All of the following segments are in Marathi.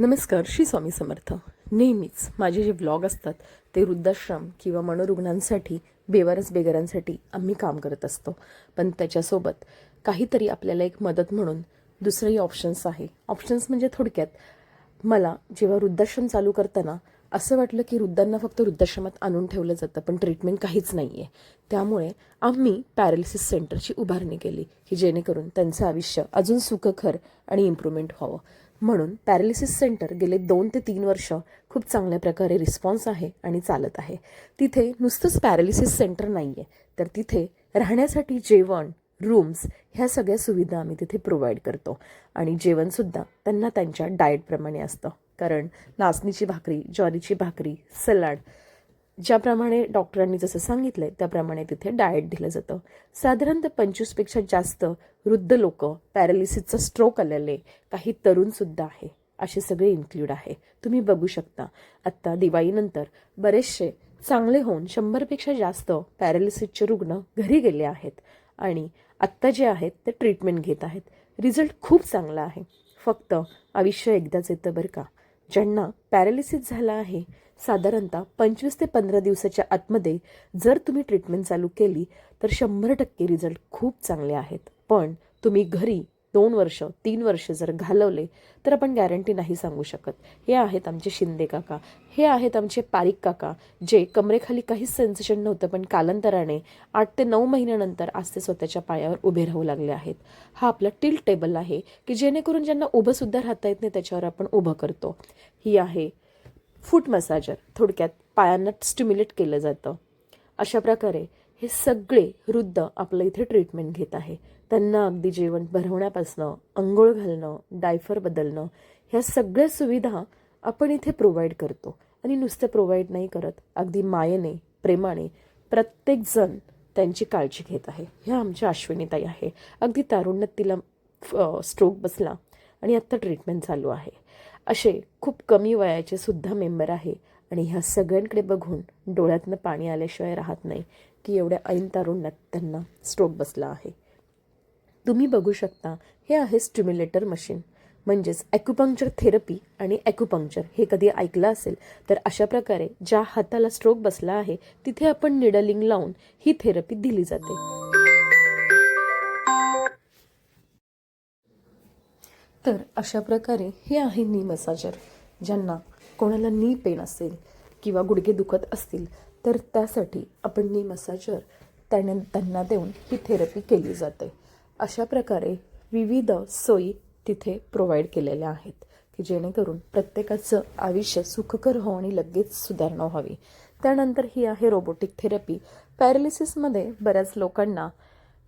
नमस्कार श्री स्वामी समर्थ. नेहमीच माझे जे ब्लॉग असतात ते वृद्धाश्रम किंवा मनोरुग्णांसाठी बेवारस बेगरांसाठी आम्ही काम करत असतो. पण त्याच्यासोबत काहीतरी आपल्याला एक मदत म्हणून दुसरंही ऑप्शन्स आहे. ऑप्शन्स म्हणजे थोडक्यात मला जेव्हा वृद्धाश्रम चालू करताना असं वाटलं की वृद्धांना फक्त वृद्धाश्रमात आणून ठेवलं जातं पण ट्रीटमेंट काहीच नाही आहे त्यामुळे आम्ही पॅरालिसिस सेंटरची उभारणी केली की जेणेकरून त्यांचं आयुष्य अजून सुखकर आणि इम्प्रूव्हमेंट व्हावं. म्हणून पॅरालिसिस सेंटर गेले दोन ते तीन वर्ष खूप चांगल्या प्रकारे रिस्पॉन्स आहे आणि चालत आहे. तिथे नुसतंच पॅरालिसिस सेंटर नाही आहे तर तिथे राहण्यासाठी जेवण रूम्स ह्या सगळ्या सुविधा आम्ही तिथे प्रोव्हाइड करतो. आणि जेवणसुद्धा त्यांना त्यांच्या डाएटप्रमाणे असतं. कारण नाचणीची भाकरी ज्वारीची भाकरी सलाड ज्याप्रमाणे डॉक्टरांनी जसं सांगितलं आहे त्याप्रमाणे तिथे डाएट दिलं जातं. साधारणतः पंचवीसपेक्षा जास्त वृद्ध लोक पॅरालिसिसचा स्ट्रोक आलेले काही तरुणसुद्धा आहे. असे सगळे इन्क्ल्यूड आहे. तुम्ही बघू शकता. आत्ता दिवाळीनंतर बरेचसे चांगले होऊन शंभरपेक्षा जास्त पॅरालिसिसचे रुग्ण घरी गेले आहेत. आणि आत्ता जे आहेत ते ट्रीटमेंट घेत आहेत. रिझल्ट खूप चांगला आहे. फक्त आयुष्य एकदाच येतं बरं का. ज्यांना पॅरालिसिस झाला आहे साधारणतः पंचवीस ते पंधरा दिवसाच्या आतमध्ये जर तुम्ही ट्रीटमेंट चालू केली तर शंभर टक्के रिझल्ट खूप चांगले आहेत. पण तुम्ही घरी दोन वर्ष तीन वर्ष जर घालवले तर आपण गॅरंटी नाही सांगू शकत. हे आहेत आमचे शिंदे काका. हे आहेत आमचे पारिक काका जे कमरेखाली काहीच सेन्सेशन नव्हतं पण कालांतराने आठ ते नऊ महिन्यानंतर आज ते स्वतःच्या पायावर उभे राहू लागले आहेत. हा आपला टिल टेबल आहे की जेणेकरून ज्यांना उभंसुद्धा राहता येत नाही त्याच्यावर आपण उभं करतो. ही आहे फूट मसाजर थोडक्यात पायांना स्टिम्युलेट केलं जातं. अशा प्रकारे हे सगळे वृद्ध आपलं इथे ट्रीटमेंट घेत आहे. त्यांना अगदी जेवण भरवण्यापासनं अंघोळ घालणं डायफर बदलणं ह्या सगळ्या सुविधा आपण इथे प्रोव्हाइड करतो. आणि नुसतं प्रोव्हाइड नाही करत अगदी मायेने प्रेमाने प्रत्येकजण त्यांची काळजी घेत आहे. ह्या आमच्या अश्विनीताई आहे. अगदी तारुण्यात तिला स्ट्रोक बसला आणि आत्ता ट्रीटमेंट चालू आहे. असे खूप कमी वयाचे सुद्धा मेंबर आहे. आणि ह्या सगळ्यांकडे बघून डोळ्यातनं पाणी आल्याशिवाय राहत नाही की एवढ्या ऐन तारुण्यात त्यांना स्ट्रोक बसला आहे. तुम्ही बघू शकता हे आहे स्टिम्युलेटर मशीन म्हणजेच ॲक्युपंक्चर थेरपी आणि ॲक्युपंक्चर हे कधी ऐकलं असेल तर अशा प्रकारे ज्या हाताला स्ट्रोक बसला आहे तिथे आपण निडलिंग लावून ही थेरपी दिली जाते. तर अशा प्रकारे हे आहे नी मसाजर ज्यांना कोणाला नी पेन असेल किंवा गुडघे दुखत असतील तर त्यासाठी आपण नी मसाजर त्याने त्यांना देऊन ही थेरपी केली जाते. अशा प्रकारे विविध सोयी तिथे प्रोव्हाइड केलेल्या आहेत की जेणेकरून प्रत्येकाचं आयुष्य सुखकर हो आणि लगेच सुधारणा व्हावी. त्यानंतर ही आहे रोबोटिक थेरपी पॅरालिसिसमध्ये बऱ्याच लोकांना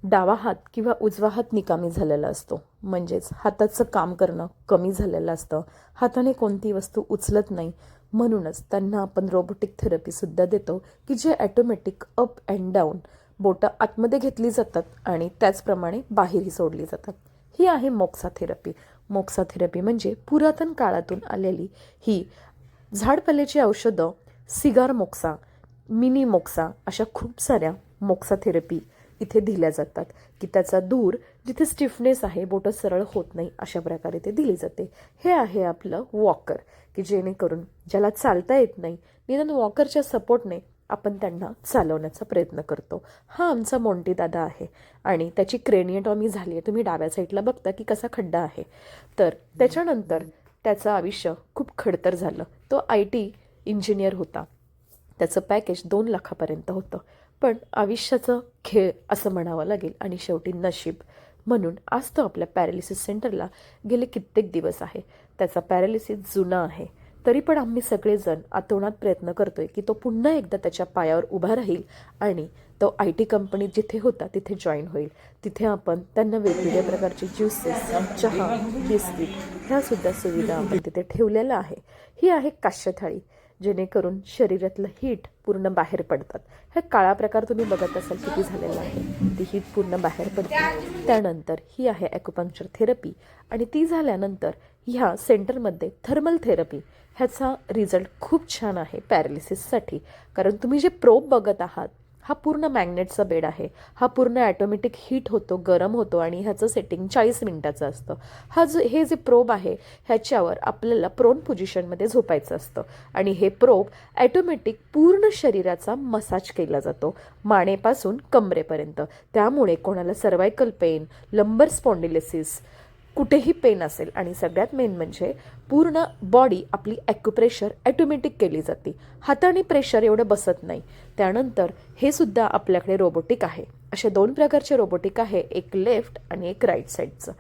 डावा हात किंवा उजवा हात निकामी झालेला असतो. म्हणजेच हाताचं काम करणं कमी झालेलं असतं. हाताने कोणती वस्तू उचलत नाही. म्हणूनच त्यांना आपण रोबोटिक थेरपीसुद्धा देतो की जे ॲटोमॅटिक अप अँड डाऊन बोटं आतमध्ये घेतली जातात आणि त्याचप्रमाणे बाहेरही सोडली जातात. ही आहे मोक्सा थेरपी मोक्सा थेरपी म्हणजे पुरातन काळातून आलेली ही झाडपाल्याची औषधं सिगार मोक्सा मिनी मोक्सा अशा खूप साऱ्या मोक्सा थेरपी इथे दिल्या जातात की त्याचा दूर जिथे स्टिफनेस आहे बोटं सरळ होत नाही अशा प्रकारे ते दिली जाते. हे आहे आपलं वॉकर की जेणेकरून ज्याला चालता येत नाही निदान वॉकरच्या सपोर्टने आपण त्यांना चालवण्याचा प्रयत्न करतो. हा आमचा मोंटी दादा आहे आणि त्याची क्रेनियटॉमी झाली आहे. तुम्ही डाव्या साईडला बघता की कसा खड्डा आहे. तर त्याच्यानंतर त्याचं आयुष्य खूप खडतर झालं. तो आय टी इंजिनियर होता. त्याचं पॅकेज दोन लाखापर्यंत होतं. पण आयुष्याचं खेळ असं म्हणावं लागेल आणि शेवटी नशीब म्हणून आज तो आपल्या पॅरालिसिस सेंटरला गेले कित्येक दिवस आहे. त्याचा पॅरालिसिस जुना आहे. तरी पण आम्ही सगळेजण आतोनात प्रयत्न करतोय की तो पुन्हा एकदा त्याच्या पायावर उभा राहील आणि तो आय टी कंपनीत जिथे होता तिथे जॉईन होईल. तिथे आपण त्यांना वेगवेगळ्या प्रकारचे ज्युसेस चहा बिस्किट ह्यासुद्धा सुविधा आपण तिथे ठेवलेल्या आहे. ही आहे काश्य थाळी जेणेकरून शरीरातलं हीट पूर्ण बाहेर पडतात. हा काळा प्रकार तुम्ही बघत असाल किती झालेला आहे. ती हीट पूर्ण बाहेर पडते. त्यानंतर ही आहे ॲक्युपंक्चर थेरपी आणि ती झाल्यानंतर ह्या सेंटरमध्ये थर्मल थेरपी ह्याचा रिझल्ट खूप छान आहे पॅरालिसिससाठी कारण तुम्ही जे प्रोब बघत आहात हा पूर्ण मॅग्नेटचा बेड आहे. हा पूर्ण ॲटोमॅटिक हीट होतो गरम होतो आणि ह्याचं सेटिंग चाळीस मिनिटाचं असतं. हा जो हे जे प्रोब आहे ह्याच्यावर आपल्याला प्रोन पोझिशनमध्ये झोपायचं असतं. आणि हे प्रोब ॲटोमॅटिक पूर्ण शरीराचा मसाज केला जातो मानेपासून कमरेपर्यंत. त्यामुळे कोणाला सर्वायकल पेन लंबर स्पॉन्डिलिसिस कुठेही पेन असेल. आणि सगळ्यात मेन म्हणजे पूर्ण बॉडी आपली ॲक्युप्रेशर ॲटोमॅटिक केली जाते. हाताने प्रेशर एवढं बसत नाही. त्यानंतर हे सुद्धा आपल्याकडे रोबोटिक आहे. असे दोन प्रकारचे रोबोटिक आहे. एक लेफ्ट आणि एक राईट साईडचं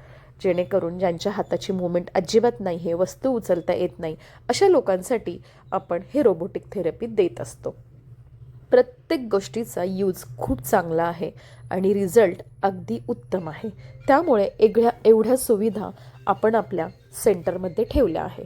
जेणेकरून ज्यांच्या हाताची मुवमेंट अजिबात नाही हे वस्तू उचलता येत नाही अशा लोकांसाठी आपण हे रोबोटिक थेरपी देत असतो. प्रत्येक गोष्टीचा यूज खूप चांगला आहे आणि रिझल्ट अगदी उत्तम आहे. त्यामुळे एवढ्या एवढ्या सुविधा आपण आपल्या सेंटरमध्ये ठेवल्या आहे.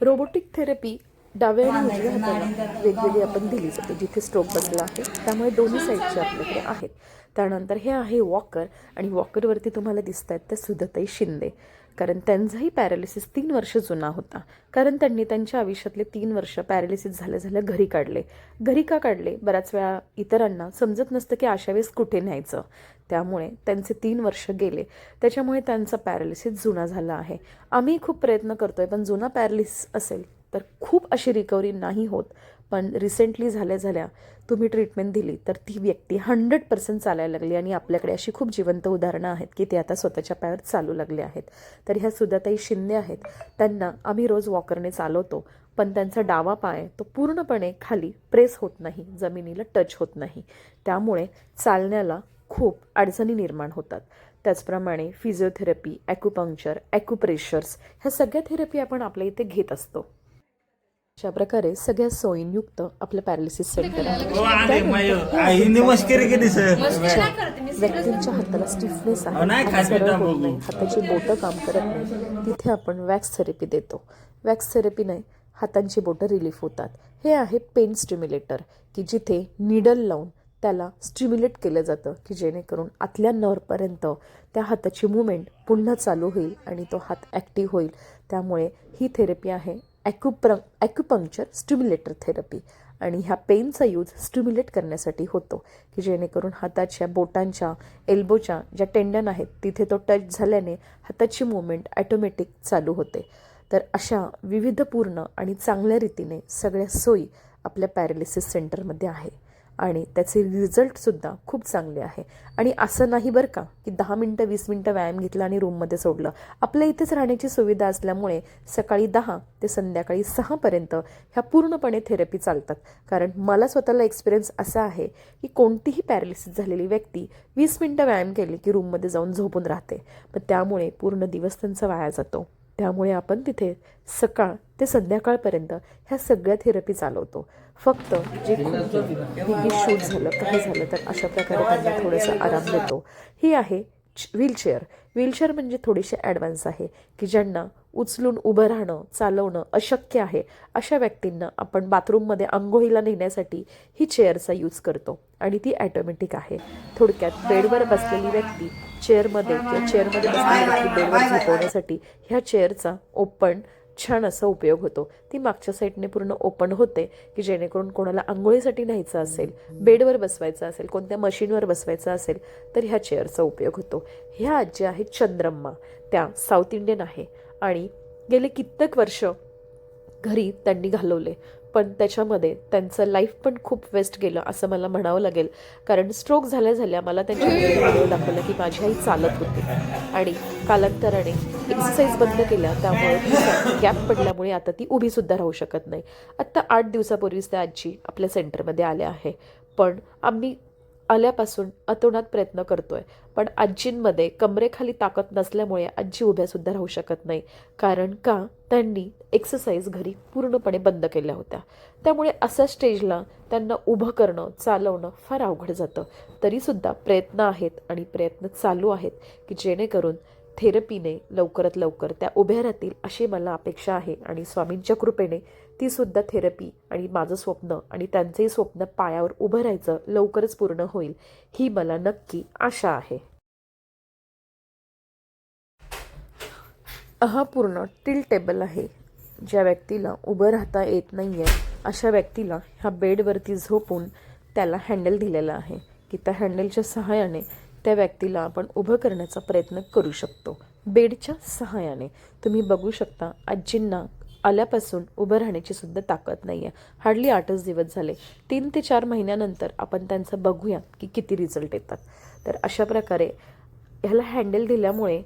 रोबोटिक थेरपी डाव्या आणि उजव्या हाताला वेगवेगळी आपण दिली जाते जिथे स्ट्रोक बसला आहे. त्यामुळे दोन्ही साईडचे आपल्याकडे आहेत. त्यानंतर हे आहे वॉकर आणि वॉकरवरती तुम्हाला दिसत आहेत त्या सुधताई शिंदे. कारण त्यांचाही पॅरालिसिस तीन वर्ष जुना होता. कारण त्यांनी त्यांच्या आयुष्यातले तीन वर्ष पॅरालिसिस झाल्या झाल्या घरी काढले. घरी का काढले? बऱ्याच वेळा इतरांना समजत नसतं की अशा वेळेस कुठे न्यायचं. त्यामुळे त्यांचे तीन वर्ष गेले. त्याच्यामुळे त्यांचा पॅरालिसिस जुना झाला आहे. आम्ही खूप प्रयत्न करतोय पण जुना पॅरालिसिस असेल तर खूप अशी रिकव्हरी नाही होत. पण रिसेंटली झाल्या झाल्या तुम्ही ट्रीटमेंट दिली तर ती व्यक्ती हंड्रेड पर्सेंट चालायला लागली आणि आपल्याकडे अशी खूप जिवंत उदाहरणं आहेत की ते आता स्वतःच्या पायावर चालू लागले आहेत. तर ह्या सुधाताई शिंदे आहेत. त्यांना आम्ही रोज वॉकरने चालवतो पण त्यांचा डावा पाय तो पूर्णपणे खाली प्रेस होत नाही जमिनीला टच होत नाही. त्यामुळे चालण्याला खूप अडचणी निर्माण होतात. त्याचप्रमाणे फिजिओथेरपी ॲक्युपंक्चर ॲक्युप्रेशर्स ह्या सगळ्या थेरपी आपण आपल्या इथे घेत असतो. अशा प्रकारे सगळ्या सोयींयुक्त आपलं पॅरालिसिस सेंटर व्यक्तींच्या हाताला स्टिफनेस आहे. हाताची बोटं काम करत नाही. तिथे आपण वॅक्स थेरपी देतो. वॅक्स थेरपीने हातांची बोटं रिलीफ होतात. हे आहे पेन स्टिम्युलेटर की जिथे निडल लावून त्याला स्टिम्युलेट केलं जातं की जेणेकरून आतल्या नर्वपर्यंत त्या हाताची मुवमेंट पुन्हा चालू होईल आणि तो हात ॲक्टिव्ह होईल. त्यामुळे ही थेरपी आहे ॲक्युप्र ॲक्युपंक्चर स्टिम्युलेटर थेरपी आणि ह्या पेनचा यूज स्टिम्युलेट करण्यासाठी होतो की जेणेकरून हाताच्या बोटांच्या एल्बोच्या ज्या टेंडन आहेत तिथे तो टच झाल्याने हाताची मुवमेंट ॲटोमॅटिक चालू होते. तर अशा विविधपूर्ण आणि चांगल्या रीतीने सगळ्या सोयी आपल्या पॅरालिसिस सेंटरमध्ये आहे. आणि त्याचे रिझल्टसुद्धा खूप चांगले आहे. आणि असं नाही बरं का की दहा मिनटं वीस मिनटं व्यायाम घेतला आणि रूममध्ये सोडलं. आपल्या इथेच राहण्याची सुविधा असल्यामुळे सकाळी दहा ते संध्याकाळी सहापर्यंत ह्या पूर्णपणे थेरपी चालतात. कारण मला स्वतःला एक्सपिरियन्स असा आहे की कोणतीही पॅरालिसिस झालेली व्यक्ती वीस मिनटं व्यायाम केली की रूममध्ये जाऊन झोपून राहते. पण त्यामुळे पूर्ण दिवस त्यांचा वाया जातो. त्यामुळे आपण तिथे सकाळ ते संध्याकाळपर्यंत ह्या सगळ्या थेरपी चालवतो. फक्त जे खूप शूट झालं काही झालं तर अशा प्रकारे त्यांना थोडंसं आराम देतो. ही आहे व्हीलचेअर व्हीलचेअर म्हणजे थोडीशी ॲडव्हान्स आहे की ज्यांना उचलून उभं राहणं चालवणं अशक्य आहे अशा व्यक्तींना आपण बाथरूममध्ये आंघोळीला नेण्यासाठी ही चेअरचा यूज करतो आणि ती ॲटोमॅटिक आहे. थोडक्यात बेडवर बसलेली व्यक्ती चेअरमध्ये किंवा चेअरमध्ये बसलेली व्यक्ती बेडवर झोपवण्यासाठी ह्या चेअरचा ओपन छान असा उपयोग होतो. ती मागच्या साईडने पूर्ण ओपन होते की जेणेकरून कोणाला आंघोळीसाठी न्यायचं असेल बेडवर बसवायचं असेल कोणत्या मशीनवर बसवायचं असेल तर ह्या चेअरचा उपयोग होतो. ह्या आजी आहेत चंद्रम्मा. त्या साऊथ इंडियन आहे. आणि गेले कित्येक वर्ष घरी त्यांनी घालवले. पण त्याच्यामध्ये त्यांचं लाईफ पण खूप वेस्ट गेलं असं मला म्हणावं लागेल. कारण स्ट्रोक झाल्या झाल्या मला त्यांच्या व्हिडिओ दाखवलं की माझी आई चालत होती. आणि कालांतराने एक्सरसाइज बंद केल्या त्यामुळे गॅप पडल्यामुळे आता ती उभीसुद्धा राहू शकत नाही. आत्ता आठ दिवसापूर्वीच त्या आजी आपल्या सेंटरमध्ये आल्या आहे. पण आम्ही आल्यापासून अतोनात प्रयत्न करतोय. पण आजींमध्ये कमरेखाली ताकद नसल्यामुळे आजी उभ्यासुद्धा राहू शकत नाही. कारण का? त्यांनी एक्सरसाइज घरी पूर्णपणे बंद केल्या होत्या. त्यामुळे अशा स्टेजला त्यांना उभं करणं चालवणं फार अवघड जातं. तरीसुद्धा प्रयत्न आहेत आणि प्रयत्न चालू आहेत की जेणेकरून थेरपीने लवकरात लवकर त्या उभ्या राहतील अशी मला अपेक्षा आहे. आणि स्वामींच्या कृपेने ती सुद्धा थेरपी आणि माझं स्वप्न आणि त्यांचंही स्वप्न पायावर उभं राहायचं लवकरच पूर्ण होईल ही मला नक्की आशा आहे. हा पूर्ण टिल टेबल आहे. ज्या व्यक्तीला उभं राहता येत नाही आहे अशा व्यक्तीला ह्या बेडवरती झोपून त्याला हँडल दिलेला आहे. की त्या हँडलच्या सहाय्याने त्या व्यक्तीला आपण उभं करण्याचा प्रयत्न करू शकतो. बेडच्या सहाय्याने. तुम्ही बघू शकता आजींना आल्यापासून उभं राहण्याची सुद्धा ताकद नाही आहे हार्डली आठच दिवस झाले. तीन ते चार महिन्यानंतर आपण त्यांचं बघूया की किती रिझल्ट येतात. तर अशा प्रकारे ह्याला हँडल दिल्यामुळे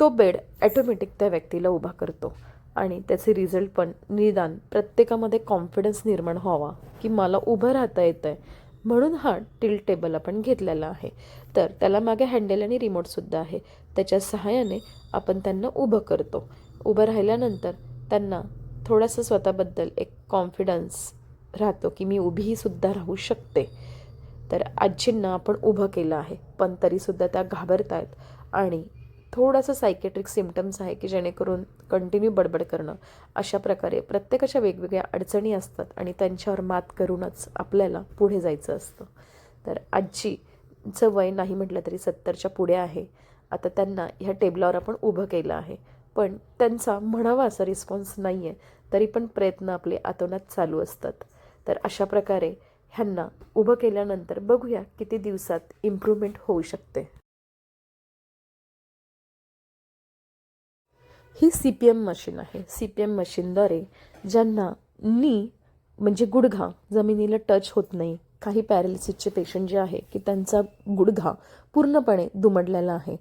तो बेड ॲटोमॅटिक त्या व्यक्तीला उभा करतो. आणि त्याचे रिझल्ट पण निदान प्रत्येकामध्ये कॉन्फिडन्स निर्माण व्हावा की मला उभं राहता येतं आहे म्हणून हा टिल टेबल आपण घेतलेला आहे. तर त्याला मागे हँडल आणि रिमोटसुद्धा आहे. त्याच्या सहाय्याने आपण त्यांना उभं करतो. उभं राहिल्यानंतर त्यांना थोडंसं स्वतःबद्दल एक कॉन्फिडन्स राहतो की मी उभीही सुद्धा राहू शकते. तर आजींना आपण उभं केलं आहे पण तरीसुद्धा त्या घाबरत आहेत आणि थोडासा सायकेट्रिक सिमटम्स आहे की जेणेकरून कंटिन्यू बडबड करणं अशा प्रकारे प्रत्येकाच्या वेगवेगळ्या अडचणी असतात आणि त्यांच्यावर मात करूनच आपल्याला पुढे जायचं असतं. तर आजीचं वय नाही म्हटलं तरी सत्तरच्या पुढे आहे. आता त्यांना ह्या टेबलावर आपण उभं केलं आहे. पण त्यांचा म्हणावा असा रिस्पॉन्स नाही आहे तरी पण प्रयत्न आपले आतोनात चालू असतात. तर अशा प्रकारे ह्यांना उभं केल्यानंतर बघूया किती दिवसात इम्प्रूव्हमेंट होऊ शकते. ही सी पी एम मशीन आहे. सी पी एम मशीनद्वारे ज्यांना नी म्हणजे गुडघा जमिनीला टच होत नाही काही पॅरालिसिसचे पेशंट जे आहे की त्यांचा गुडघा पूर्णपणे दुमडलेला आहे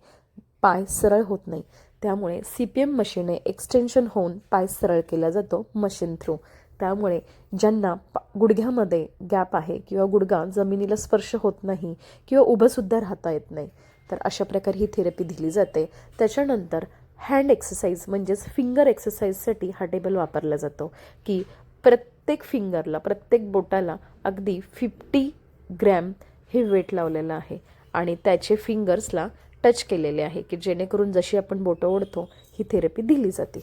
पाय सरळ होत नाही. त्यामुळे सी पी एम मशीनने एक्सटेन्शन होऊन पाय सरळ केला जातो मशीन थ्रू त्यामुळे ज्यांना गुडघ्यामध्ये गॅप आहे किंवा गुडघा जमिनीला स्पर्श होत नाही किंवा उभंसुद्धा राहता येत नाही तर अशा प्रकारे ही थेरपी दिली जाते. त्याच्यानंतर हँड एक्सरसाइज म्हणजेच फिंगर एक्सरसाइजसाठी हा टेबल वापरला जातो. की प्रत्येक फिंगरला प्रत्येक बोटाला अगदी फिफ्टी ग्रॅम हे वेट लावलेलं आहे. आणि त्याचे फिंगर्सला टच केलेले आहे की जेणेकरून जशी आपण बोटं ओढतो ही थेरपी दिली जाते.